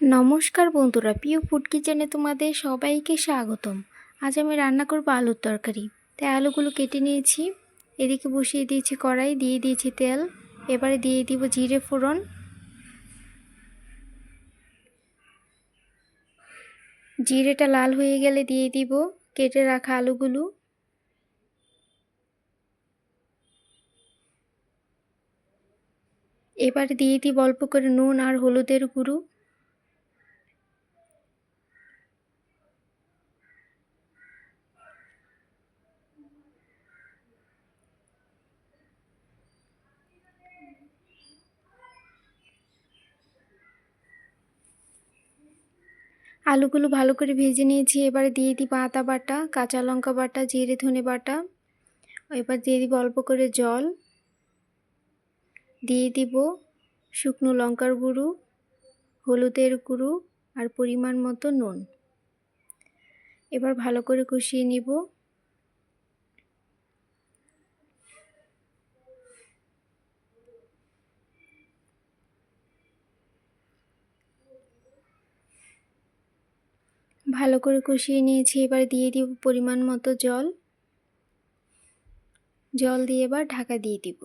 নমস্কার বন্ধুরা, প্রিয় ফুড কিচেনে তোমাদের সবাইকে স্বাগতম। আজ আমি রান্না করব আলুর তরকারি। তাই আলুগুলো কেটে নিয়েছি। এদিকে বসিয়ে দিয়েছি কড়াই, দিয়ে দিয়েছি তেল। এবারে দিয়ে দিব জিরে ফোড়ন। জিরেটা লাল হয়ে গেলে দিয়ে দিব কেটে রাখা আলুগুলো। এবারে দিয়ে দিব অল্প করে নুন আর হলুদের গুঁড়ো। আলুগুলো ভালো করে ভেজে নিয়েছি। এবারে দিয়ে দিই আদা বাটা, কাঁচা লঙ্কা বাটা, জিরে ধনে বাটা। এবার দিয়ে দিব অল্প করে জল। দিয়ে দিব শুকনো লঙ্কার গুঁড়ো, হলুদের গুঁড়ো আর পরিমাণ মতো নুন। এবার ভালো করে কষিয়ে নিব। ভালো করে কষিয়ে নিয়েছি, এবার দিয়ে দিব পরিমাণ মতো জল। জল দিয়ে এবার ঢাকা দিয়ে দিব।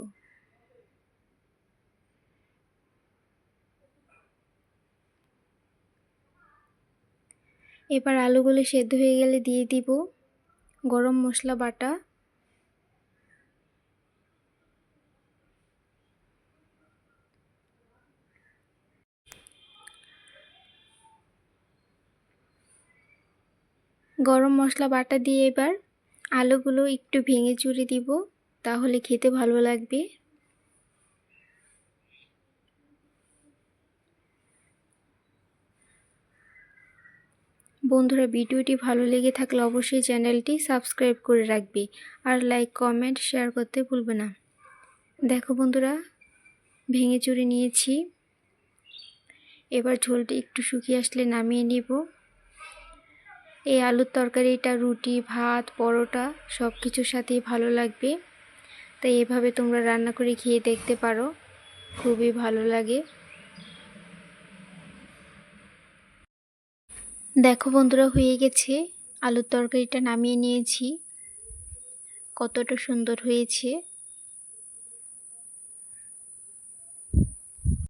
এবার আলুগুলো সেদ্ধ হয়ে গেলে দিয়ে দিব গরম মশলা বাটা। গরম মশলা বাটা দিয়ে এবার আলুগুলো একটু ভেঙে চুরে দিব, তাহলে খেতে ভালো লাগবে। বন্ধুরা, ভিডিওটি ভালো লেগে থাকলে অবশ্যই চ্যানেলটি সাবস্ক্রাইব করে রাখবে আর লাইক, কমেন্ট, শেয়ার করতে ভুলবে না। দেখো বন্ধুরা, ভেঙে চুরে নিয়েছি। এবার ঝোলটি একটু শুকিয়ে আসলে নামিয়ে নিব। এই আলুর তরকারিটা রুটি, ভাত, পরোটা সব কিছুর সাথেই ভালো লাগবে। তাই এভাবে তোমরা রান্না করে খেয়ে দেখতে পারো। খুবই ভালো লাগে। দেখো বন্ধুরা, হয়ে গেছে। আলুর তরকারিটা নামিয়ে নিয়েছি। কতটা সুন্দর হয়েছে।